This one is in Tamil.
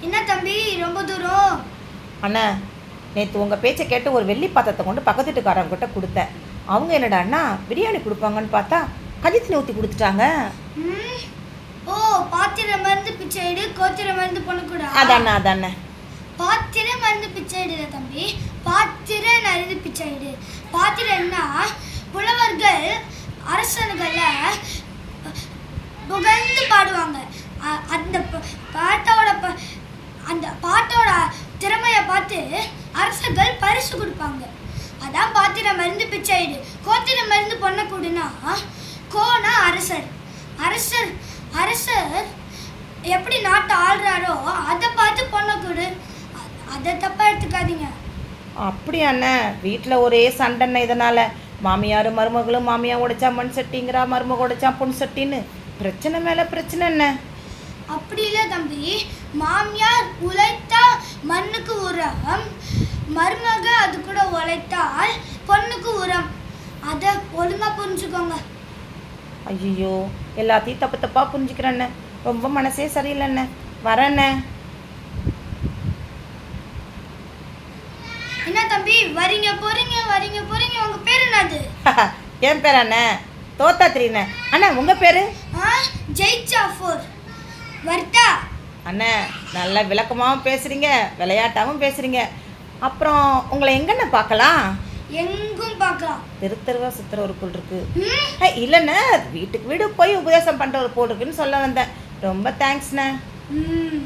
என்ன தம்பி ரொம்ப தூரம்? அண்ணா நேற்று உங்கள் பேச்சை கேட்டு ஒரு வெள்ளி பாத்திரத்தை கொண்டு பக்கத்து வீட்டுக்காரங்கிட்ட கொடுத்தேன். அவங்க என்னடான்னா பிரியாணி கொடுப்பாங்கன்னு பார்த்தா கஞ்சி ஊற்றி கொடுத்துட்டாங்க. ஓ பாத்திரம் மருந்து பிச்சை எடு கோத்திரம் மருந்து பண்ணக்கூடா? அதாண்ணா அதாண்ணே பாத்திரம் மருந்து பிச்சை எடுல தம்பி. பாத்திர நருந்து பிச்சை எடு. பாத்திரம்னா புலவர்கள் அரசர்களை புகழ்ந்து பாடுவாங்க. அந்த ப- அரசர்கள் பரிசு கொடுப்பாங்க. அதான் பாத்திரம் மருந்து பிச்சை எடு கோத்திரம் மருந்து பொண்ணக்கூடுனா கோனா அரசர். அரசர் அரசர் எப்படி நாட்டை ஆள்றாரோ அதை பார்த்து பொண்ணக்கூடு அதை தப்பா எடுத்துக்காதீங்க. அப்படி அண்ணே வீட்டில் ஒரே சண்டைண்ணே இதனால்? மாமியார் மருமகளும் மாமியா உடைச்சா மண் சட்டிங்கிறா மருமக உடைச்சா பொன் சட்டின்னு? பிரச்சனை மேலே பிரச்சனை என்ன? அப்படி இல்லை தம்பி. மாமியார் மண்ணுக்கு உரம் மருமக அது கூட உழைத்தால் பொண்ணுக்கு உரம். அதை ஒழுங்கா புரிஞ்சுக்கோங்க. ஐயோ எல்லாத்தையும் தப்பு தப்பாக புரிஞ்சுக்கிறேண்ணே ரொம்ப மனசே சரியில்லைண்ணே வரேண்ணே என்ன தம்பி வரீங்க போறீங்க வரீங்க போறீங்க. உங்க பேர் என்னது? என் பேர் அண்ணே. தோத்தா தெரியுண்ணே அண்ணா உங்கள் பேர்? ஜெயிச்சா ஃபோர் வர்த்தா அண்ணே நல்ல விளக்கமாகவும் பேசுகிறீங்க விளையாட்டாகவும் பேசுகிறீங்க அப்புறம் உங்களை எங்கண்ணே பார்க்கலாம்? எங்கும் பார்க்கலாம். தெரு தெருவா சுற்றுற ஒரு பொருள் ஏய், இல்லைண்ணே வீட்டுக்கு வீடு போய் உபதேசம் பண்ணுற ஒரு போல் இருக்குன்னு சொல்ல வந்தேன். ரொம்ப தேங்க்ஸ்ண்ணே ம்.